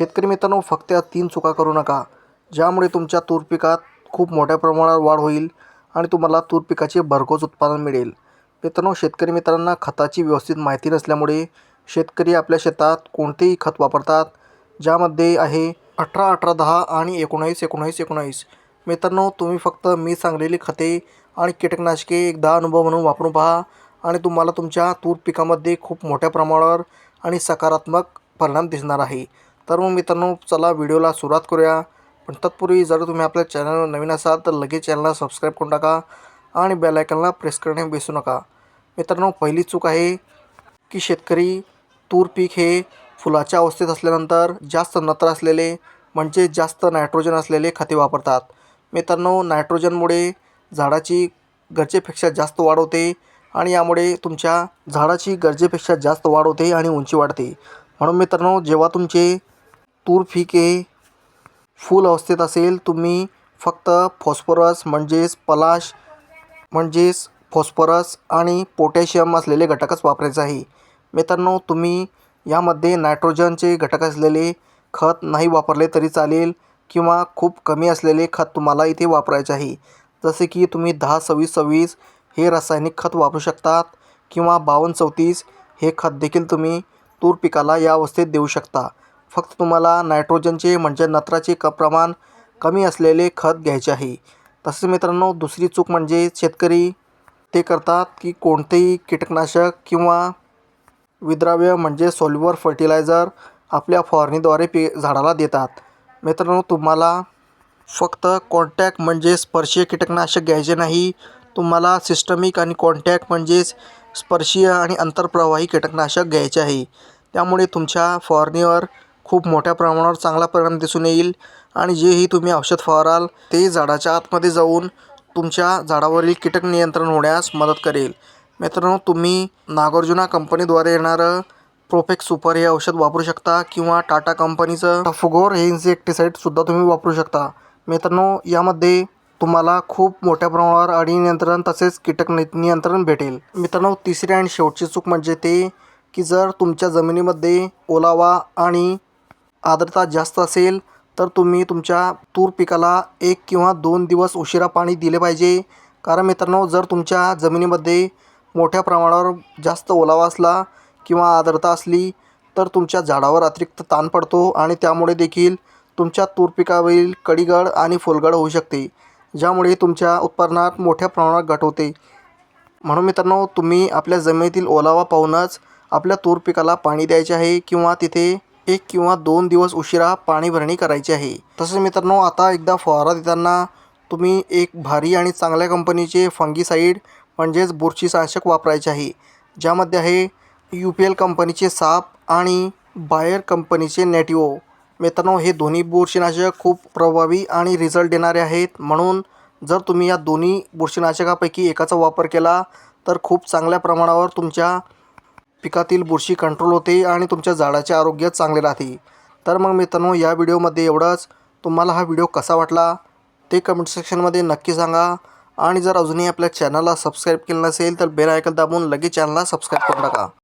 शेतकरी मित्रांनो फक्त या तीन चुका करू नका. ज्यामुळे तुमच्या तूर पिकात खूप मोठ्या प्रमाणावर वाढ होईल आणि तुम्हाला तूर पिकाचे भरघोस उत्पादन मिळेल. मित्रांनो शेतकरी मित्रांना खताची व्यवस्थित माहिती नसल्यामुळे शेतकरी आपल्या शेतात कोणतेही खत वापरतात ज्यामध्ये आहे अठरा अठरा दहा आणि एकोणावीस एकोणावीस एकोणावीस. मित्रांनो तुम्ही फक्त मी सांगलेली खते आणि कीटकनाशके एकदा अनुभव म्हणून वापरून पहा आणि तुम्हाला तुमच्या तूर पिकामध्ये खूप मोठ्या प्रमाणावर आणि सकारात्मक परिणाम दिसणार आहे. तर मग मित्रांनो चला व्हिडिओला सुरुवात करूया. पण तत्पूर्वी जर तुम्ही आपल्या चॅनलवर नवीन असाल तर लगेच चॅनलला सबस्क्राईब करून टाका आणि बेलायकनला प्रेस करणे विसरू नका. मित्रांनो पहिली चूक आहे की शेतकरी तूर पीक हे फुलाच्या अवस्थेत असल्यानंतर जास्त नत्र असलेले म्हणजे जास्त नायट्रोजन असलेले खते वापरतात. मित्रांनो नायट्रोजनमुळे झाडाची गरजेपेक्षा जास्त वाढ होते आणि यामुळे तुमच्या झाडाची गरजेपेक्षा जास्त वाढ होते आणि उंची वाढते. म्हणून मित्रांनो जेव्हा तुमचे तूर पिके फुल अवस्थेत असेल तुम्ही फक्त फॉस्फरस म्हणजेच पलाश म्हणजेच फॉस्फरस आणि पोटॅशियम असलेले घटकच वापरायचे आहे. मित्रांनो तुम्ही यामध्ये नायट्रोजनचे घटक असलेले खत नाही वापरले तरी चालेल किंवा खूप कमी असलेले खत तुम्हाला इथे वापरायचे आहे. जसे की तुम्ही दहा सव्वीस सव्वीस हे रासायनिक खत वापरू शकतात किंवा बावन्न चौतीस हे खत देखील तुम्ही तूर पिकाला या अवस्थेत देऊ शकता. फक्त तुम्हाला नायट्रोजनचे म्हणजे नत्राचे क प्रमाण कमी असलेले खत घ्यायचे आहे. तसेच मित्रांनो दुसरी चूक म्हणजे शेतकरी ते करतात की कोणतेही कीटकनाशक किंवा विद्राव्य म्हणजे सोल्युअर फर्टिलायझर आपल्या फवारणीद्वारे पी झाडाला देतात. मित्रांनो तुम्हाला फक्त कॉन्टॅक्ट म्हणजे स्पर्शीय कीटकनाशक घ्यायचे नाही. तुम्हाला सिस्टमिक आणि कॉन्टॅक्ट म्हणजेच स्पर्शीय आणि अंतरप्रवाही कीटकनाशक घ्यायचे आहे. त्यामुळे तुमच्या फवारणीवर खूप मोठ्या प्रमाणावर चांगला परिणाम दिसून येईल. आणि जेही तुम्ही औषध फवाराल ते झाडाच्या आतमध्ये जाऊन तुमच्या झाडावरील कीटक नियंत्रण होण्यास मदत करेल. मित्रांनो तुम्ही नागार्जुना कंपनीद्वारे येणारं प्रोफेक्स सुपर हे औषध वापरू शकता किंवा टाटा कंपनीचं टफुगोर हे इन्सेक्टिसाईडसुद्धा तुम्ही वापरू शकता. मित्रांनो यामध्ये तुम्हाला खूप मोठ्या प्रमाणावर अडी नियंत्रण तसेच कीटक नि नियंत्रण भेटेल. मित्रांनो तिसरी आणि शेवटची चूक म्हणजे ते की जर तुमच्या जमिनीमध्ये ओलावा आणि आर्द्रता जास्त असेल तर तुम्ही तुमच्या तूर पिकाला एक किंवा दोन दिवस उशिरा पाणी दिले पाहिजे. कारण मित्रांनो जर तुमच्या जमिनीमध्ये मोठ्या प्रमाणावर जास्त ओलावा असला किंवा आर्द्रता असली तर तुमच्या झाडावर अतिरिक्त ताण पडतो आणि त्यामुळे देखील तुमच्या तूर पिकावरील कडीगड आणि फुलगड होऊ शकते ज्यामुळे तुमच्या उत्पादनात मोठ्या प्रमाणात घट होते. म्हणून मित्रांनो तुम्ही आपल्या जमिनीतील ओलावा पाहूनच आपल्या तूर पिकाला पाणी द्यायचे आहे किंवा तिथे एक किंवा दोन दिवस उशिरा पाणी भरणी करायची आहे. तसेच मित्रांनो आता एकदा फवारा देताना तुम्ही एक भारी आणि चांगल्या कंपनीचे फंगीसाईड म्हणजेच बुरशीनाशक वापरायचे आहे. ज्यामध्ये आहे यू पी एल कंपनीचे साप आणि बायर कंपनीचे नेटिओ. मित्रांनो हे दोन्ही बुरशीनाशक खूप प्रभावी आणि रिझल्ट देणारे आहेत. म्हणून जर तुम्ही या दोन्ही बुरशीनाशकापैकी एकाचा वापर केला तर खूप चांगल्या प्रमाणावर तुमच्या पिकातील बुरशी कंट्रोल होते आणि तुमच्या झाडाचे आरोग्य चांगले राहते. तर मग मित्रांनो या व्हिडिओमध्ये एवढंच. तुम्हाला हा व्हिडिओ कसा वाटला? ते कमेंट सेक्शनमध्ये नक्की सांगा. आणि जर अजूनही आपल्या चॅनलला सबस्क्राईब केलं नसेल तर बेल आयकन दाबून लगेच चॅनलला सबस्क्राईब करू नका